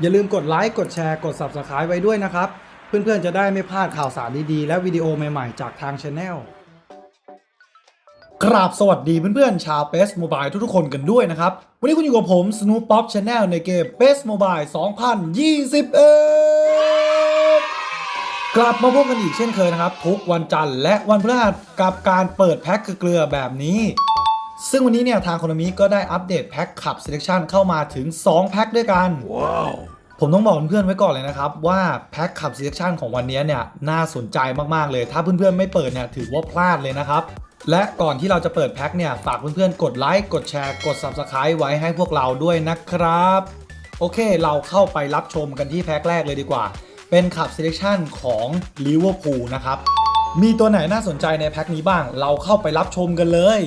อย่าลืมกดไลค์กดแชร์กด Subscribe ไว้ด้วยนะครับ เพื่อนๆจะได้ไม่พลาดข่าวสารดีๆ และวิดีโอใหม่ๆ จากทางช anel กราบสวัสดีเพื่อนๆ ชาว p e s Mobile ทุกๆคนกันด้วยนะครับ วันนี้คุณอยู่กับผม Snoop Pop Channel ในเกม p e s Mobile 2021 กลับมาพบกันอีกเช่นเคยนะครับ ทุกวันจันทร์และวันพฤหัสกับการเปิดแพ็คเกลือแบบนี้ ซึ่งวันนี้เนี่ยทางโคนามิก็ได้อัปเดตแพ็คขับ Selection เข้ามาถึง 2 แพ็คด้วยกันผมต้องบอกเพื่อนๆไว้ก่อนเลยนะครับ ว่าแพ็คขับ Selection ของวันนี้เนี่ยน่าสนใจมากๆเลย ถ้าเพื่อนๆไม่เปิดเนี่ยถือว่าพลาดเลยนะครับ และก่อนที่เราจะเปิดแพ็คเนี่ยฝากเพื่อนๆกดไลค์กดแชร์กด Subscribe ไว้ให้พวกเราด้วยนะครับ โอเคเราเข้าไปรับชมกันที่แพ็คแรกเลยดีกว่า เป็นขับ Selection ของ Liverpool นะครับมีตัวไหนน่าสนใจในแพ็คนี้บ้าง เราเข้าไปรับชมกันเลย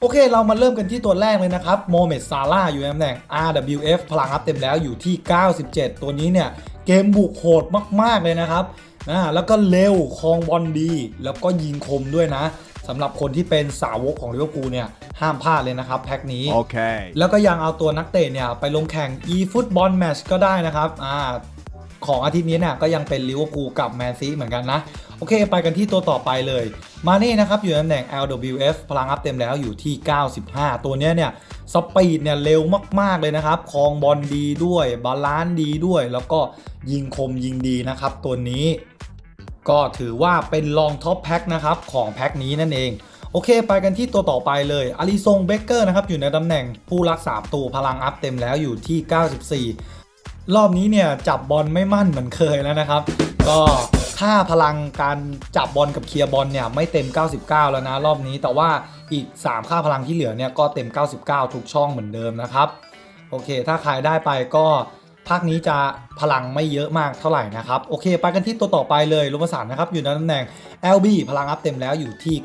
โอเค เรามาเริ่มกันที่ตัวแรกเลยนะครับโมเมดซาร่าอยู่ในตำแหน่ง RWF พลังอัพเต็มแล้วอยู่ที่ 97 ตัวนี้เนี่ย เกมบุกโหดมาก ๆ เลยนะครับนะแล้วก็เร็วคลองบอลดี แล้วก็ยิงคมด้วยนะสำหรับคนที่เป็นสาวกของลิเวอร์พูลเนี่ย ห้ามพลาดเลยนะครับ แพ็คนี้ Okay. แล้วก็ยังเอาตัวนักเตะเนี่ย ไปลงแข่ง e-football match ก็ได้นะครับอ่า ของอาทิตย์นี้เนี่ยก็ยังเป็นลิเวอร์พูลกับแมนซีเหมือนกันนะ โอเค ไปกันที่ตัวต่อไปเลย มาเน่นะครับ อยู่ในตำแหน่ง LWF พลังอัพเต็มแล้วอยู่ที่ 95 ตัวเนี้ยเนี่ยสปีดเนี่ยเร็วมาก ๆ เลยนะครับคลองบอลดีด้วย บาลานซ์ดีด้วย แล้วก็ยิงคมยิงดีนะครับ ตัวนี้ ก็ถือว่าเป็นลองท็อปแพ็คนะครับของแพ็คนี้นั่นเองโอเค ไปกันที่ตัวต่อไปเลยอาริซงเบเกอร์นะครับ อยู่ในตำแหน่งผู้รักษาประตูพลังอัพเต็มแล้วอยู่ที่ 94 รอบนี้เนี่ยจับบอลไม่มั่นเหมือนเคยแล้วนะครับ ก็ค่าพลังการจับบอลกับเคลียร์บอลเนี่ยไม่เต็ม 99 แล้วนะรอบนี้แต่ว่าอีก 3 ค่าพลังที่เหลือเนี่ยก็เต็ม 99 ทุกช่องเหมือนเดิมนะครับ โอเค ถ้าใครได้ไปก็ภาคนี้จะพลังไม่เยอะมากเท่าไหร่นะครับ โอเค ไปกันที่ตัวต่อไปเลยลุมสารนะครับ อยู่ในตำแหน่ง LB พลังอัพเต็มแล้วอยู่ที่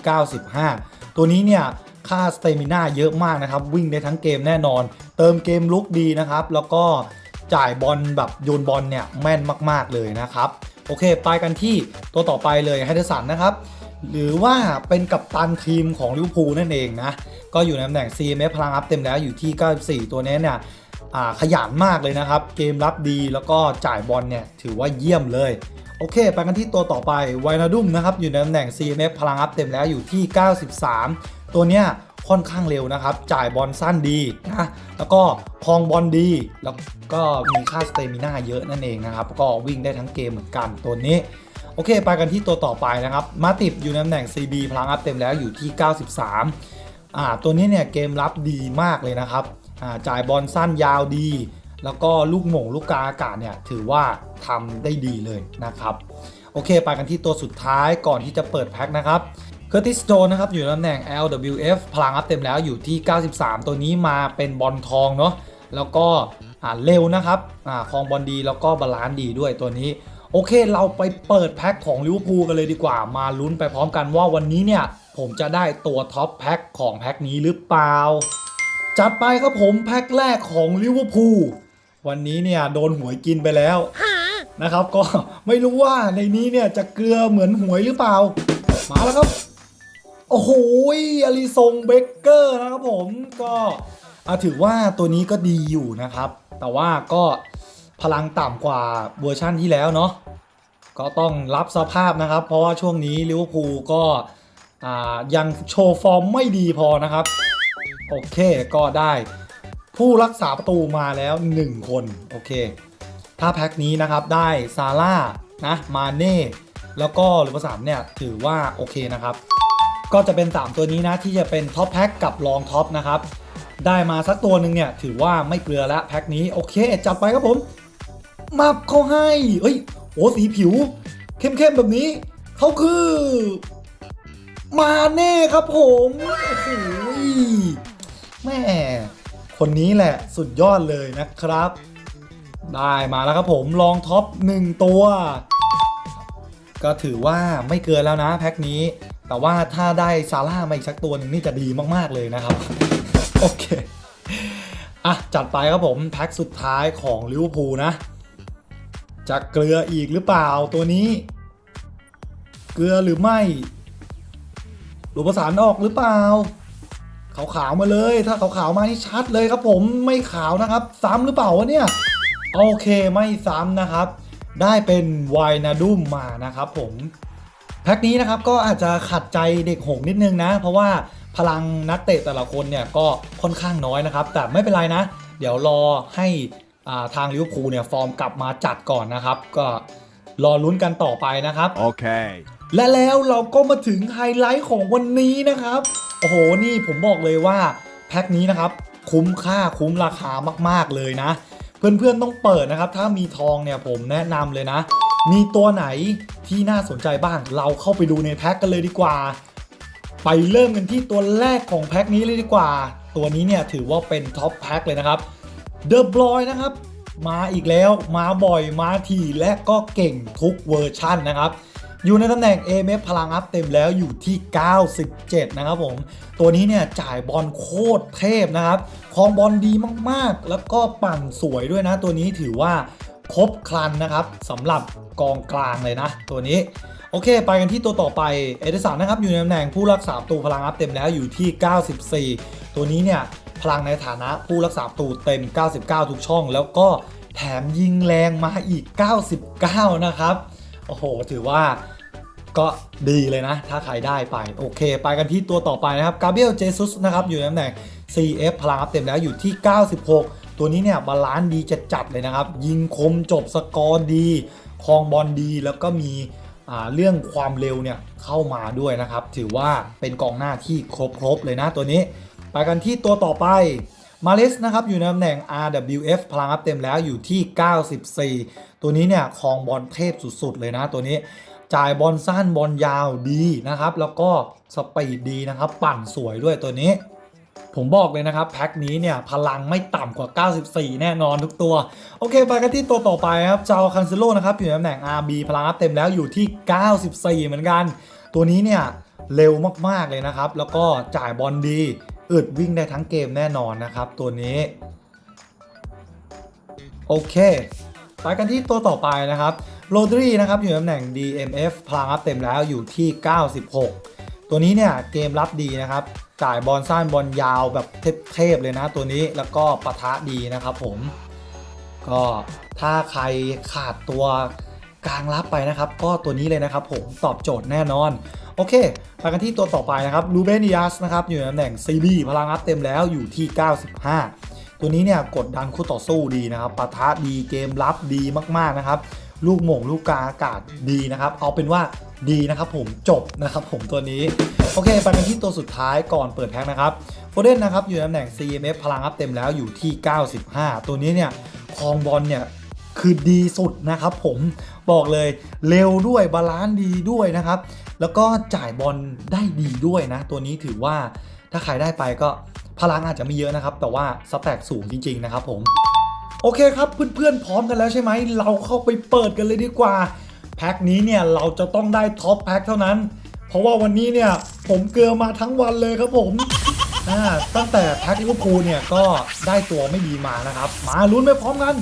95 ตัวนี้เนี่ยค่าสเตมิน่าเยอะมากนะครับ วิ่งได้ทั้งเกมแน่นอน เติมเกมลุกดีนะครับ แล้วก็ จ่ายบอลแบบโยนบอลเนี่ยแม่นมาก ๆเลยนะครับ โอเค ไปกันที่ตัวต่อไปเลยไฮเดอร์สันนะครับ หรือว่าเป็นกัปตันทีมของลิเวอร์พูลนั่นเองนะ ก็อยู่ในตำแหน่ง CMF พลังอัพเต็มแล้วอยู่ที่ 94 ตัวนี้เนี่ยขยันมากเลยนะครับ เกมรับดีแล้วก็จ่ายบอลเนี่ยถือว่าเยี่ยมเลยโอเค ไปกันที่ตัวต่อไปไวนาดุมนะครับ อยู่ในตำแหน่ง CMF พลังอัพเต็มแล้วอยู่ที่ 93 ตัวเนี้ย ค่อนข้างเร็วนะครับ จ่ายบอลสั้นดีนะแล้วก็คลองบอลดี แล้วก็มีค่าสเตมิน่าเยอะนั่นเองนะครับ ก็วิ่งได้ทั้งเกมเหมือนกันตัวนี้โอเค ไปกันที่ตัวต่อไปนะครับ มาติบอยู่ในตำแหน่ง CB พลังอัพเต็มแล้วอยู่ที่ 93อ่าตัวนี้เนี่ยเกมรับดีมากเลยนะครับอ่าจ่ายบอลสั้นยาวดี แล้วก็ลูกหม่งลูกกาอากาศเนี่ยถือว่าทำได้ดีเลยนะครับ โอเค ไปกันที่ตัวสุดท้ายก่อนที่จะเปิดแพ็คนะครับ เคอร์ติสโจนนะครับอยู่ตำแหน่ง LWF พลังอัพเต็มแล้วอยู่ที่ 93 ตัวนี้มาเป็นบอลทองเนาะแล้วก็เร็วนะครับอคลองบอลดีแล้วก็บาลานซ์ดีด้วยตัวนี้ โอเคเราไปเปิดแพ็คของลิเวอร์พูลกันเลยดีกว่า มาลุ้นไปพร้อมกันว่าวันนี้เนี่ย ผมจะได้ตัวท็อปแพ็คของแพ็คนี้หรือเปล่า จัดไปครับผมแพ็คแรกของลิเวอร์พูลวันนี้เนี่ยโดนหวยกินไปแล้วนะครับ ก็ไม่รู้ว่าในนี้เนี่ยจะเกลือเหมือนหวยหรือเปล่า มาแล้วครับ โอ้โหอลิซงเบเกอร์นะครับผมก็ถือว่าตัวนี้ก็ดีอยู่นะครับ แต่ว่าก็พลังต่ำกว่าเวอร์ชั่นที่แล้วเนาะก็ต้องรับสภาพนะครับ เพราะว่าช่วงนี้ลิเวอร์พูลก็ยังโชว์ฟอร์มไม่ดีพอนะครับ โอเคก็ได้ผู้รักษาประตูมาแล้ว 1 คน โอเค ถ้าแพ็คนี้นะครับได้ซาร่านะมาเน่แล้วก็หรือภาษามเนี่ย ถือว่าโอเคนะครับ ก็จะเป็น 3 ตัวนี้นะที่จะเป็นท็อปแพ็คกับรองท็อปนะครับ ได้มาสักตัวหนึ่งเนี่ยถือว่าไม่เกลือแล้วแพ็คนี้โอเค จัดไปครับผมมับเขาให้เฮ้ยโอ้สีผิว เข้มๆแบบนี้เขาคือ มาเน่ครับผมโอ้โหแม่คนนี้แหละสุดยอดเลยนะครับ ได้มาแล้วครับผมลองท็อป1ตัว ก็ถือว่าไม่เกินแล้วนะแพ็คนี้ แต่ว่าถ้าได้ซาร่ามาอีกสักตัวหนึ่งนี่จะดีมากๆเลยนะครับ โอเค อะ จัดไปครับผม แพ็คสุดท้ายของลิเวอร์พูลนะ จะเกลืออีกหรือเปล่าตัวนี้ เกลือหรือไม่หลุดประสานออกหรือเปล่าขาวๆมาเลย ถ้าขาวๆมานี่ชัดเลยครับผมไม่ขาวนะครับ ซ้ำหรือเปล่าวะเนี่ย โอเคไม่ซ้ำนะครับ ได้เป็นไวนาดุมมานะครับผม แพ็คนี้นะครับก็อาจจะขัดใจเด็กหงส์นิดนึงนะ เพราะว่าพลังนักเตะแต่ละคนเนี่ยก็ค่อนข้างน้อยนะครับ แต่ไม่เป็นไรนะ เดี๋ยวรอให้อ่าทางลิเวอร์พูลเนี่ยฟอร์มกลับมาจัดก่อนนะครับ ก็รอลุ้นกันต่อไปนะครับ Okay. และแล้วเราก็มาถึงไฮไลท์ของวันนี้นะครับ โอ้โหนี่ผมบอกเลยว่าแพ็คนี้นะครับคุ้มค่าคุ้มราคามากๆเลยนะ เพื่อนๆต้องเปิดนะครับ ถ้ามีทองเนี่ยผมแนะนำเลยนะ มีตัวไหนที่น่าสนใจบ้าง เราเข้าไปดูในแพ็คกันเลยดีกว่า ไปเริ่มกันที่ตัวแรกของแพ็คนี้เลยดีกว่า ตัวนี้เนี่ยถือว่าเป็นท็อปแพ็คเลยนะครับเดอะบลอยนะครับ มาอีกแล้วมาบ่อยมาถี่และก็เก่งทุกเวอร์ชั่นนะครับอยู่ในตำแหน่ง AMF พลังอัพเต็มแล้วอยู่ที่ 97 นะครับผม ตัวนี้เนี่ยจ่ายบอลโคตรเทพนะครับครองบอลดีมากๆ แล้วก็ปั่นสวยด้วยนะ ตัวนี้ถือว่า ครบครันนะครับสำหรับกองกลางเลยนะ ตัวนี้ โอเค ไปกันที่ตัวต่อไปเอเดสันนะครับอยู่ในตำแหน่งผู้รักษาประตูพลังอัพเต็มแล้วอยู่ที่ 94 ตัวนี้เนี่ยพลังในฐานะผู้รักษาประตูเต็ม 99 ทุกช่อง แล้วก็แถมยิงแรงมาอีก 99 นะครับ โอ้โห ถือว่าก็ดีเลยนะ ถ้าใครได้ไป โอเค ไปกันที่ตัวต่อไปนะครับกาเบรียลเจซุสนะครับอยู่ในตำแหน่ง CF พลังอัพเต็มแล้วอยู่ที่ 96 ตัวนี้เนี่ยบาลานซ์ดีจะจัดเลยนะครับ ยิงคมจบสกอร์ดีครองบอลดีแล้วก็มีอ่าเรื่องความเร็วเนี่ยเข้ามาด้วยนะครับ ถือว่าเป็นกองหน้าที่ครบๆเลยนะตัวนี้ ไปกันที่ตัวต่อไปมาเลสนะครับอยู่ในตำแหน่ง RWF พลังอัพเต็มแล้วอยู่ที่ 94 ตัวนี้เนี่ยครองบอลเทพสุดๆเลยนะตัวนี้จ่ายบอลสั้นบอลยาวดีนะครับ แล้วก็สปีดดีนะครับ ปั่นสวยด้วยตัวนี้ ผมบอกเลยนะครับ แพ็คนี้เนี่ย พลังไม่ต่ำกว่า 94 แน่นอนทุกตัว โอเค ไปกันที่ตัวต่อไปครับเจ้าคันเซโลนะครับ อยู่ในตำแหน่ง RB พลังอัพเต็มแล้วอยู่ที่ 94 เหมือนกัน ตัวนี้เนี่ย เร็วมาก ๆ เลยนะครับ แล้วก็จ่ายบอลดีอึดวิ่งได้ทั้งเกมแน่นอนนะครับ ตัวนี้ โอเค ไปกันที่ตัวต่อไปนะครับโรดรีนะครับอยู่ในตำแหน่ง DMF พลังอัพเต็มแล้วอยู่ที่ 96 ตัวนี้เนี่ยเกมรับดีนะครับ จ่ายบอลสั้นบอลยาวแบบเทพๆเลยนะ ตัวนี้แล้วก็ปะทะดีนะครับผม ก็ถ้าใครขาดตัวกลางรับไปนะครับ ก็ตัวนี้เลยนะครับผมตอบโจทย์แน่นอน โอเคไปกันที่ตัวต่อไปนะครับลูเบนิยัสนะครับอยู่ในตำแหน่ง CB พลังอัพเต็มแล้วอยู่ที่ 95 ตัวนี้เนี่ยกดดันคู่ต่อสู้ดีนะครับปะทะดีเกมรับดีมากๆนะครับ ลูกหม่งลูกกาอากาศดีนะครับ เอาเป็นว่า ดีนะครับผมจบนะครับผมตัวนี้ โอเคไปกันที่ตัวสุดท้ายก่อนเปิดแพ็คนะครับโฟเดนนะครับอยู่ตำแหน่ง CMF พลังอัพเต็มแล้วอยู่ที่ 95 ตัวนี้เนี่ยคองบอลเนี่ยคือดีสุดนะครับผมบอกเลยเร็วด้วยบาลานซ์ดีด้วยนะครับ แล้วก็จ่ายบอลได้ดีด้วยนะ ตัวนี้ถือว่าถ้าใครได้ไปก็พลังอาจจะไม่เยอะนะครับ แต่ว่าสแต็กสูงจริง ๆ นะครับผม โอเคครับเพื่อนๆพร้อมกันแล้วใช่ไหม เราเข้าไปเปิดกันเลยดีกว่า แพ็คนี้เนี่ยเราจะต้องได้ท็อปแพ็คเท่านั้น เพราะว่าวันนี้เนี่ยผมเกลือมาทั้งวันเลยครับผมตั้งแต่แพ็คลิเวอร์พูลเนี่ยก็ได้ตัวไม่ดีมานะครับ มาลุ้นไปพร้อมกัน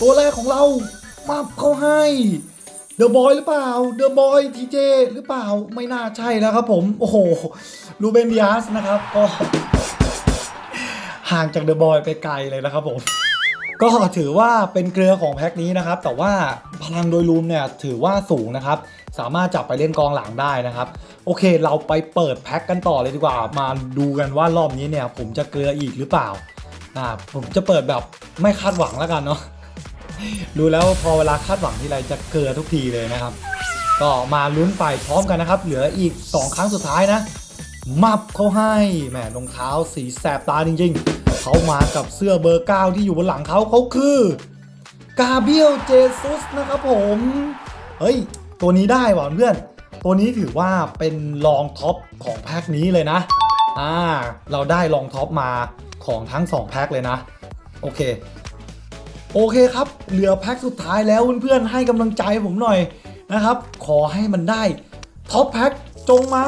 ตัวแรกของเรามาเขาให้เดอะบอยหรือเปล่าเดอะบอยทีเจหรือเปล่าไม่น่าใช่แล้วครับผม โอ้โหลูเบนดิอาสนะครับก็ห่างจากเดอะบอยไปไกลเลยนะครับผม ก็ถือว่าเป็นเกลือของแพ็คนี้นะครับ แต่ว่าพลังโดยรวมเนี่ยถือว่าสูงนะครับ สามารถจับไปเล่นกองหลังได้นะครับ โอเค เราไปเปิดแพ็คกันต่อเลยดีกว่า มาดูกันว่ารอบนี้เนี่ย ผมจะเกลืออีกหรือเปล่าอ่าผมจะเปิดแบบไม่คาดหวังแล้วกันเนาะดูแล้วพอเวลาคาดหวังที่ไรจะเกลือทุกทีเลยนะครับ ก็มาลุ้นไปพร้อมกันนะครับ เหลืออีก 2 ครั้งสุดท้ายนะ มับเขาให้แหมรองเท้าสีแสบตาจริง ๆ เขามากับเสื้อเบอร์ 9 ที่อยู่บนหลังเขาเขาคือกาเบียลเจซุสนะครับผม เฮ้ย ตัวนี้ได้ว่ะเพื่อน ตัวนี้ถือว่าเป็นรองท็อปของแพ็คนี้เลยนะ อ่า เราได้รองท็อปมาของทั้ง 2 แพ็คเลยนะ โอเค โอเคครับ เหลือแพ็คสุดท้ายแล้วเพื่อนๆ ให้กำลังใจผมหน่อยนะครับ ขอให้มันได้ท็อปแพ็คจงมา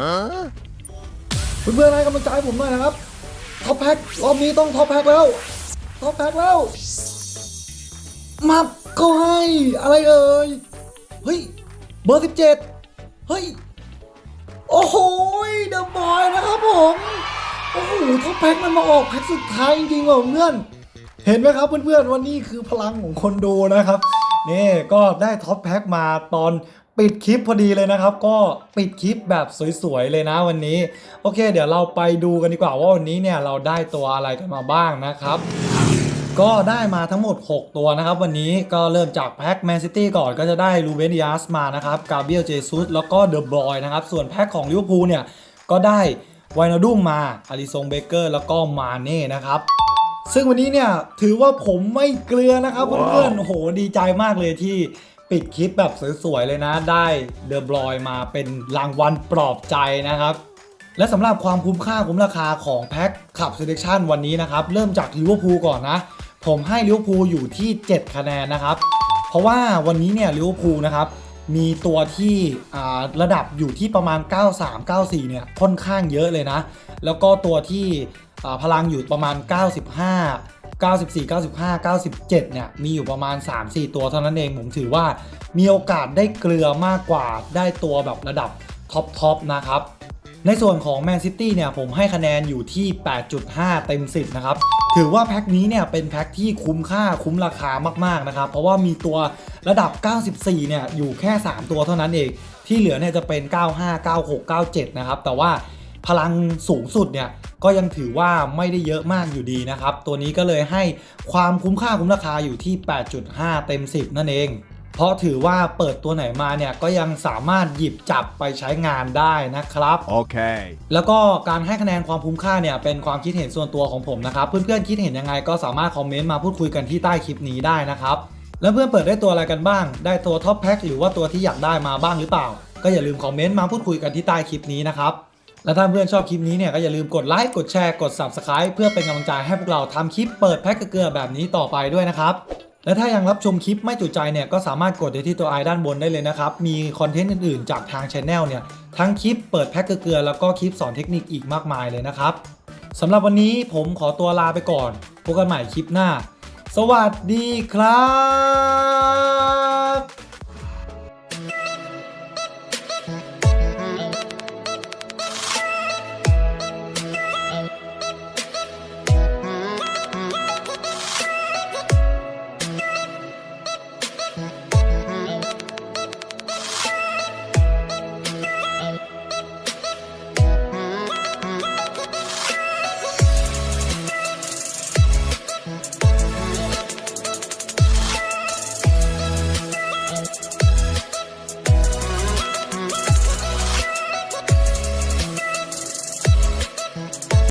Huh? เพื่อนๆให้กำลังใจผมหน่อยนะครับ ท็อปแพ็ครอบนี้ต้องท็อปแพ็คแล้วท็อปแพ็คแล้วมับเขาให้อะไรเอ่ยเฮ้ยเบอร์ 17 เฮ้ย โอ้โหเดอะบอยนะครับผม โอ้โหท็อปแพ็คมันมาออกแพ็คสุดท้ายจริงๆว่ะเพื่อน เห็นไหมครับเพื่อนๆวันนี้คือพลังของคนดูนะครับ นี่ก็ได้ท็อปแพ็กมาตอนปิดคลิปพอดีเลยนะครับ ก็ปิดคลิปแบบสวยๆเลยนะวันนี้ โอเค เดี๋ยวเราไปดูกันดีกว่าว่าวันนี้เนี่ยเราได้ตัวอะไรกันมาบ้างนะครับก็ได้มาทั้งหมด 6 ตัวนะครับ วันนี้ก็เริ่มจากแพ็คแมนซิตี้ก่อนก็จะได้ลูเวนดิอาสมานะครับกาเบียลเจซุสแล้วก็เดอะบอยนะครับ ส่วนแพ็คของลิเวอร์พูลเนี่ย ก็ได้ไวนาดุมมาอาริซงเบเกอร์แล้วก็มาเน่นะครับ ซึ่งวันนี้เนี่ยถือว่าผมไม่เกลือนะครับเพื่อนๆโอ้โหดีใจมากเลยที่ปิดคลิปแบบสวยๆเลยนะ ได้เดอะบอยมาเป็นรางวัลปลอบใจนะครับ และสำหรับความคุ้มค่าคุ้มราคาของแพ็คขับเซเลคชั่นวันนี้นะครับ เริ่มจากลิเวอร์พูลก่อนนะ ผมให้ลิเวอร์พูลอยู่ที่ 7 คะแนนนะครับ เพราะว่าวันนี้เนี่ยลิเวอร์พูลนะครับ มีตัวที่ระดับอยู่ที่ประมาณ 93 94 เนี่ยค่อนข้างเยอะเลยนะ แล้วก็ตัวที่พลังอยู่ประมาณ 95 94 95 97 เนี่ย มีอยู่ประมาณ 3-4 ตัวเท่านั้นเอง ผมถือว่ามีโอกาสได้เกลือมากกว่าได้ตัวแบบระดับท็อปทอปนะครับ ในส่วนของแมนซิตี้เนี่ยผมให้คะแนนอยู่ที่ 8.5 เต็ม 10 นะครับ ถือว่าแพ็คนี้เนี่ยเป็นแพ็คที่คุ้มค่าคุ้มราคามากๆนะครับ เพราะว่ามีตัวระดับ 94 เนี่ยอยู่แค่ 3 ตัวเท่านั้นเอง ที่เหลือเนี่ยจะเป็น 95 96 97 นะครับ แต่ว่าพลังสูงสุดเนี่ยก็ยังถือว่าไม่ได้เยอะมากอยู่ดีนะครับ ตัวนี้ก็เลยให้ความคุ้มค่าคุ้มราคาอยู่ที่ 8.5 เต็ม 10 นั่นเอง เพราะถือว่าเปิดตัวไหนมาเนี่ยก็ยังสามารถหยิบจับไปใช้งานได้นะครับ Okay. แล้วก็การให้คะแนนความคุ้มค่าเนี่ยเป็นความคิดเห็นส่วนตัวของผมนะครับเพื่อนๆคิดเห็นยังไงก็สามารถคอมเมนต์มาพูดคุยกันที่ใต้คลิปนี้ได้นะครับแล้วเพื่อนเปิดได้ตัวอะไรกันบ้าง ได้ตัวท็อปแพ็คหรือว่าตัวที่อยากได้มาบ้างหรือเปล่า ก็อย่าลืมคอมเมนต์มาพูดคุยกันที่ใต้คลิปนี้นะครับ และถ้าเพื่อนชอบคลิปนี้เนี่ยก็อย่าลืมกดไลค์ กดแชร์ กด Subscribe เพื่อเป็นกำลังใจให้พวกเราทำคลิปเปิดแพ็คเกลือแบบนี้ต่อไปด้วยนะครับ และถ้ายังรับชมคลิปไม่จุใจเนี่ยก็สามารถกดไปที่ตัวไอด้านบนได้เลยนะครับ มีคอนเทนต์อื่นๆ จากทางช anel เนี่ยทั้งคลิปเปิดแพ็คเกลือแล้วก็คลิปสอนเทคนิคอีกมากมายเลยนะครับสำหรับวันนี้ผมขอตัวลาไปก่อนพบกันใหม่คลิปหน้า สวัสดีครับ